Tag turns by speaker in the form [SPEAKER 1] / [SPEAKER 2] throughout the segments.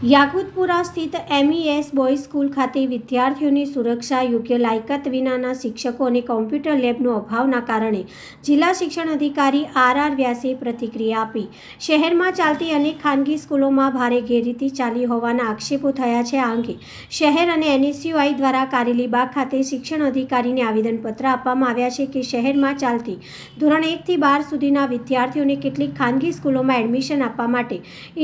[SPEAKER 1] યાકુતપુરા સ્થિત MES boys school ખાતે વિદ્યાર્થીઓની સુરક્ષા, યોગ્ય લાયકાત વિનાના શિક્ષકો અને કોમ્પ્યુટર લેબનો અભાવના કારણે જિલ્લા શિક્ષણ અધિકારી આર આર વ્યાસે પ્રતિક્રિયા આપી. શહેરમાં ચાલતી અનેક ખાનગી સ્કૂલોમાં ભારે ગેરરીતિ ચાલી હોવાના આક્ષેપો થયા છે આ અંગે શહેર અને એનએસયુઆઈ દ્વારા કારેલીબાગ ખાતે શિક્ષણ અધિકારીને આવેદનપત્ર આપવામાં આવ્યા છે કે શહેરમાં ચાલતી ધોરણ એકથી બાર સુધીના વિદ્યાર્થીઓને કેટલીક ખાનગી સ્કૂલોમાં એડમિશન આપવા માટે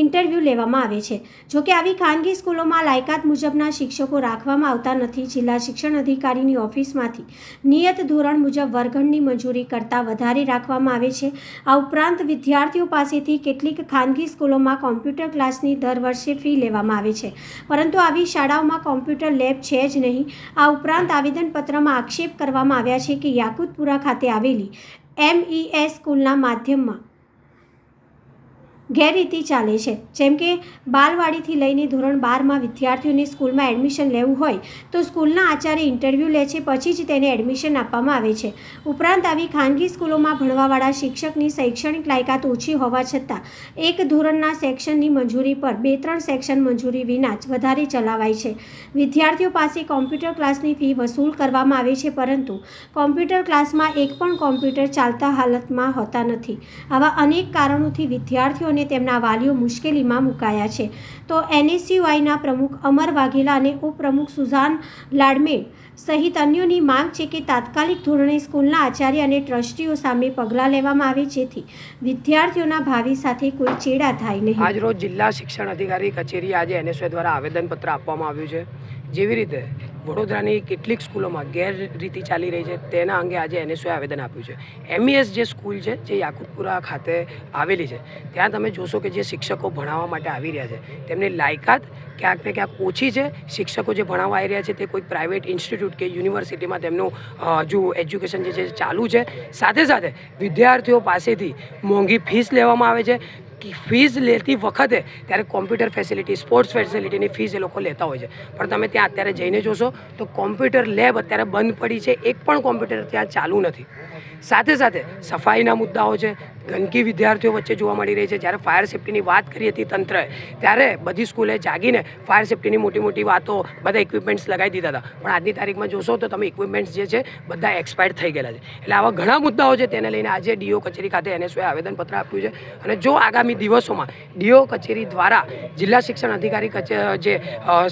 [SPEAKER 1] ઇન્ટરવ્યૂ લેવામાં આવે છે. જો કે આવી ખાનગી સ્કૂલોમાં લાયકાત મુજબના શિક્ષકો રાખવામાં આવતા નથી. જિલ્લા શિક્ષણ અધિકારીની ઓફિસમાંથી નિયત ધોરણ મુજબ વર્ગણની મંજૂરી કરતાં વધારે રાખવામાં આવે છે. આ ઉપરાંત વિદ્યાર્થીઓ પાસેથી કેટલીક ખાનગી સ્કૂલોમાં કોમ્પ્યુટર ક્લાસની દર વર્ષે ફી લેવામાં આવે છે. પરંતુ આવી શાળાઓમાં કોમ્પ્યુટર લેબ છે જ નહીં. આ ઉપરાંત આવેદનપત્રમાં આક્ષેપ કરવામાં આવ્યા છે કે યાકુતપુરા ખાતે આવેલી એમઈએસ સ્કૂલના માધ્યમમાં ગેરરીતિ ચાલે છે. જેમ કે, બાલવાડીથી લઈને ધોરણ બારમાં વિદ્યાર્થીઓને સ્કૂલમાં એડમિશન લેવું હોય, તો સ્કૂલના આચાર્ય ઇન્ટરવ્યૂ લે છે, પછી જ તેને એડમિશન આપવામાં આવે છે. ઉપરાંત, આવી ખાનગી સ્કૂલોમાં ભણવાવાળા શિક્ષકની શૈક્ષણિક લાયકાત ઓછી હોવા છતાં, એક ધોરણના સેક્શનની મંજૂરી પર બે ત્રણ સેક્શન મંજૂરી વિના જ વધારે ચલાવાય છે. વિદ્યાર્થીઓ પાસે કોમ્પ્યુટર ક્લાસની ફી વસૂલ કરવામાં આવે છે, પરંતુ કોમ્પ્યુટર ક્લાસમાં એક પણ કોમ્પ્યુટર ચાલતા હાલતમાં હોતા નથી. આવા અનેક કારણોથી વિદ્યાર્થીઓ અને તેમના વાલીઓ મુશ્કેલીમાં મુકાયા છે. તો એનએસયુઆઈના પ્રમુખ અમર વાઘેલા અને ઉપપ્રમુખ સુઝાન લાડમેડ સહિત અન્યોની માંગ છે કે તાત્કાલિક ધોરણે સ્કૂલના આચાર્ય અને ટ્રસ્ટીઓ સામે પગલાં લેવામાં આવે જેથી વિદ્યાર્થીઓના ભાવિ સાથે કોઈ ચેડા થાય નહીં.
[SPEAKER 2] આજરોજ જિલ્લા શિક્ષણ અધિકારી કચેરી આજે એનએસએ દ્વારા આવેદનપત્ર આપવામાં આવ્યું છે. જેવી રીતે વડોદરાની કેટલીક સ્કૂલોમાં ગેરરીતિ ચાલી રહી છે. તેના અંગે આજે એનએસઓએ આવેદન આપ્યું છે. એમઈએસ જે સ્કૂલ છે, જે યાકુતપુરા ખાતે આવેલી છે, ત્યાં તમે જોશો કે જે શિક્ષકો ભણાવવા માટે આવી રહ્યા છે, તેમની લાયકાત ક્યાંક ને ક્યાંક ઓછી છે. શિક્ષકો જે ભણાવવા આવી રહ્યા છે, તે કોઈ પ્રાઇવેટ ઇન્સ્ટિટ્યૂટ કે યુનિવર્સિટીમાં તેમનું હજુ એજ્યુકેશન જે છે ચાલુ છે. સાથે સાથે વિદ્યાર્થીઓ પાસેથી મોંઘી ફીસ લેવામાં આવે છે. ફીસ લેતી વખતે ત્યારે કોમ્પ્યુટર ફેસિલિટી સ્પોર્ટ્સ ફેસિલિટીની ફીસ એ લોકો લેતા હોય છે. પણ તમે ત્યાં અત્યારે જઈને જોશો તો કોમ્પ્યુટર લેબ અત્યારે બંધ પડી છે. એક પણ કોમ્પ્યુટર ત્યાં ચાલુ નથી. સાથે સાથે સફાઈના મુદ્દાઓ છે. ગંદકી વિદ્યાર્થીઓ વચ્ચે જોવા મળી રહી છે. જ્યારે ફાયર સેફ્ટીની વાત કરી હતી તંત્રએ, ત્યારે બધી સ્કૂલે જાગીને ફાયર સેફ્ટીની મોટી મોટી વાતો, બધા ઇક્વિપમેન્ટ્સ લગાવી દીધા હતા. પણ આજની તારીખમાં જોશો તો તમે ઇક્વિપમેન્ટ્સ જે છે બધા એક્સપાયર્ડ થઈ ગયેલા છે. એટલે આવા ઘણા મુદ્દાઓ છે. તેને લઈને આજે ડીઓ કચેરી ખાતે એનએસઓએ આવેદનપત્ર આપ્યું છે. અને જો આગામી દિવસોમાં ડીઓ કચેરી દ્વારા જિલ્લા શિક્ષણ અધિકારી કચેરી જે અ,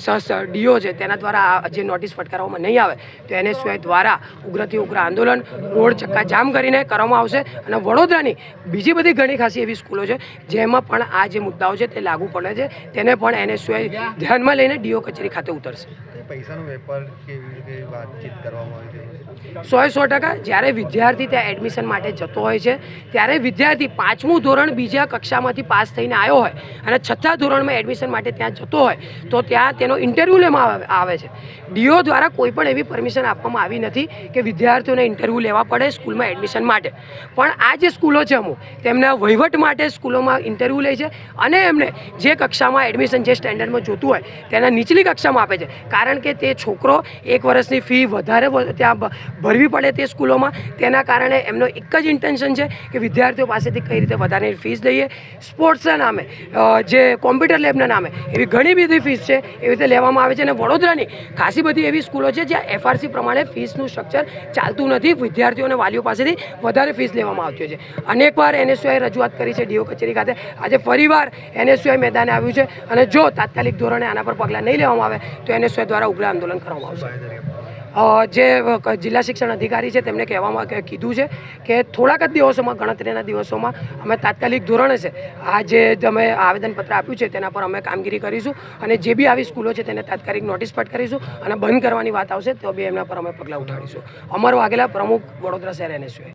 [SPEAKER 2] ડીઓ છે તેના દ્વારા જે નોટિસ ફટકારવામાં નહીં આવે તો એને એનએસઓએ દ્વારા ઉગ્રથી ઉગ્ર આંદોલન રોડ ચક્કા જામ કરીને કરવામાં આવશે અને વડોદરાની બીજી બધી ઘણી ખાસી એવી સ્કૂલો છે જેમાં પણ આ જે મુદ્દાઓ છે તે લાગુ પડે છે તેને પણ એને એનએસઓએ ધ્યાનમાં લઈને ડીઓ કચેરી ખાતે ઉતરશે.
[SPEAKER 3] પૈસાનો વેપાર કેવી રીતે વાતચીત કરવામાં આવે છે?
[SPEAKER 2] સો સો ટકા. જ્યારે વિદ્યાર્થી ત્યાં એડમિશન માટે જતો હોય છે, ત્યારે વિદ્યાર્થી પાંચમું ધોરણ બીજા કક્ષામાંથી પાસ થઈને આવ્યો હોય અને છઠ્ઠા ધોરણમાં એડમિશન માટે ત્યાં જતો હોય, તો ત્યાં તેનો ઇન્ટરવ્યૂ લેવામાં આવે- છે. ડીઓ દ્વારા કોઈ પણ એવી પરમિશન આપવામાં આવી નથી કે વિદ્યાર્થીઓને ઇન્ટરવ્યૂ લેવા પડે સ્કૂલમાં એડમિશન માટે. પણ આ જે સ્કૂલો છે અમુક, તેમના વહીવટ માટે સ્કૂલોમાં ઇન્ટરવ્યૂ લે છે અને એમને જે કક્ષામાં એડમિશન જે સ્ટેન્ડર્ડમાં જોતું હોય, તેના નીચલી કક્ષામાં આપે છે. કારણ કે તે છોકરો એક વર્ષની ફી વધારે ત્યાં ભરવી પડે તે સ્કૂલોમાં. તેના કારણે એમનો એક જ ઇન્ટેન્શન છે કે વિદ્યાર્થીઓ પાસેથી કઈ રીતે વધારે ફીસ લઈએ. સ્પોર્ટ્સના નામે જે કોમ્પ્યુટર લેબના નામે, એવી ઘણી બધી ફીસ છે, એવી રીતે લેવામાં આવે છે. અને વડોદરાની ખાસી બધી એવી સ્કૂલો છે જ્યાં એફઆરસી પ્રમાણે ફીસનું સ્ટ્રક્ચર ચાલતું નથી. વિદ્યાર્થીઓ અને વાલીઓ પાસેથી વધારે ફીસ લેવામાં આવતી છે. અનેકવાર એનએસયુઆઈ રજૂઆત કરી છે ડીઓ કચેરી ખાતે. આજે ફરીવાર એનએસયુઆઈ મેદાને આવ્યું છે. અને જો તાત્કાલિક ધોરણે આના પર પગલાં નહીં લેવામાં આવે, તો એનએસયુઆઈ દ્વારા ઉગ્ર આંદોલન કરવામાં આવશે. જે જિલ્લા શિક્ષણ અધિકારી છે, તેમને કહેવામાં કીધું છે કે થોડાક જ દિવસોમાં, ગણતરીના દિવસોમાં અમે તાત્કાલિક ધોરણે છે, આ જે તમે આવેદનપત્ર આપ્યું છે, તેના પર અમે કામગીરી કરીશું અને જે બી આવી સ્કૂલો છે, તેને તાત્કાલિક નોટિસ પટ કરીશું અને બંધ કરવાની વાત આવશે, તો બી એમના પર અમે પગલાં ઉઠાડીશું. અમર વાઘેલા પ્રમુખ વડોદરા શહેર એનએસયુઆઈ